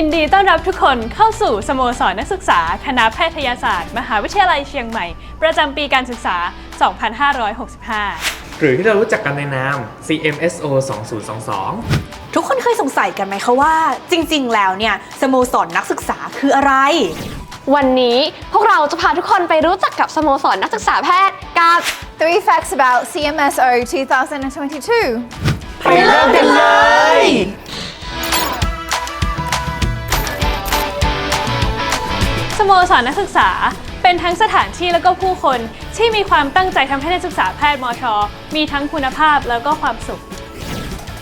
ยินดีต้อนรับทุกคนเข้าสู่สโมสรนักศึกษา คณะแพทยศาสตร์ มหาวิทยาลัยเชียงใหม่ ประจำปีการศึกษา 2565 หรือที่เรารู้จักกันในนาม CMSO 2022 ทุกคนเคยสงสัยกันไหมคะว่า จริง ๆ แล้วเนี่ยสโมสรนักศึกษาคืออะไร วันนี้พวกเราจะพาทุกคนไปรู้จักกับสโมสรนักศึกษาแพทย์กับ Three facts about CMSO 2022. ไปเริ่มกันเลย โมสรนักศึกษา เป็นทั้งสถานที่แล้วก็ผู้คนที่มีความตั้งใจทำให้นักศึกษาแพทย์มชมีทั้งคุณภาพแล้วก็ความสุข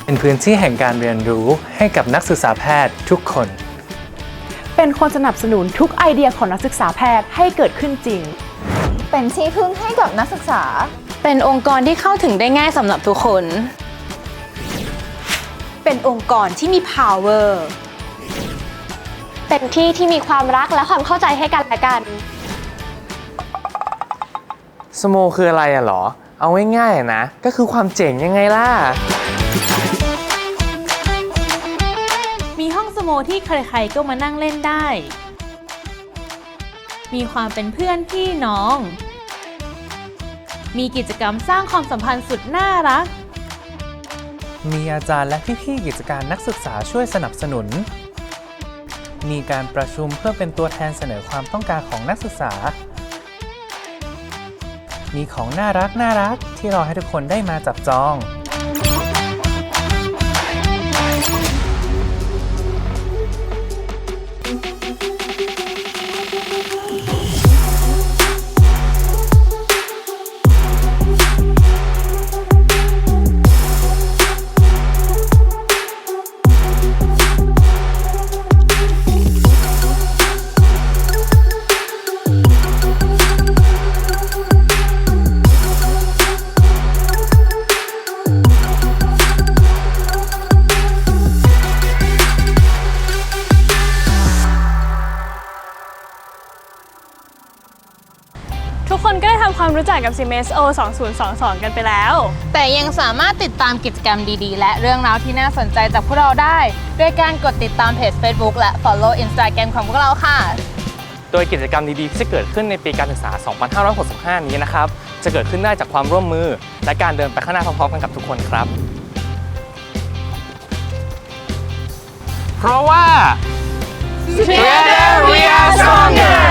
เป็นพื้นที่แห่งการเรียนรู้ให้กับนักศึกษาแพทย์ทุกคน เป็นคนสนับสนุนทุกไอเดียของนักศึกษาแพทย์ให้เกิดขึ้นจริง เป็นที่พึ่งให้กับนักศึกษา เป็นองค์กรที่เข้าถึงได้ง่ายสำหรับทุกคน เป็นองค์กรที่มี power เป็นที่ที่มีความรักและความเข้าใจให้กันและกัน สโมคืออะไรอะหรอ เอาง่ายๆอะนะ ก็คือความเจ๋งยังไงล่ะ มีห้องสโมที่ใครๆก็มานั่งเล่นได้ มีความเป็นเพื่อนพี่น้อง มีกิจกรรมสร้างความสัมพันธ์สุดน่ารัก มีอาจารย์และพี่ๆกิจการนักศึกษาช่วยสนับสนุน มีการประชุมเพื่อเป็นตัวแทนเสนอความต้องการของนักศึกษา มีของน่ารักน่ารักที่รอให้ทุกคนได้มาจับจอง ทุกคนก็ได้ทำความรู้จักกับ CMSO 2022 กันไปแล้ว แต่ยังสามารถติดตามกิจกรรมดีๆ และเรื่องราวที่น่าสนใจจากพวกเราได้ด้วยการกดติดตามเพจ Facebook และ Follow Instagram ของพวกเราค่ะ โดยกิจกรรมดีๆที่จะเกิดขึ้นในปีการศึกษา 2565 นี้นะครับ จะเกิดขึ้นได้จากความร่วมมือ และการเดินไปข้างหน้าพร้อมๆกันกับทุกคนครับ เพราะว่า Together we are stronger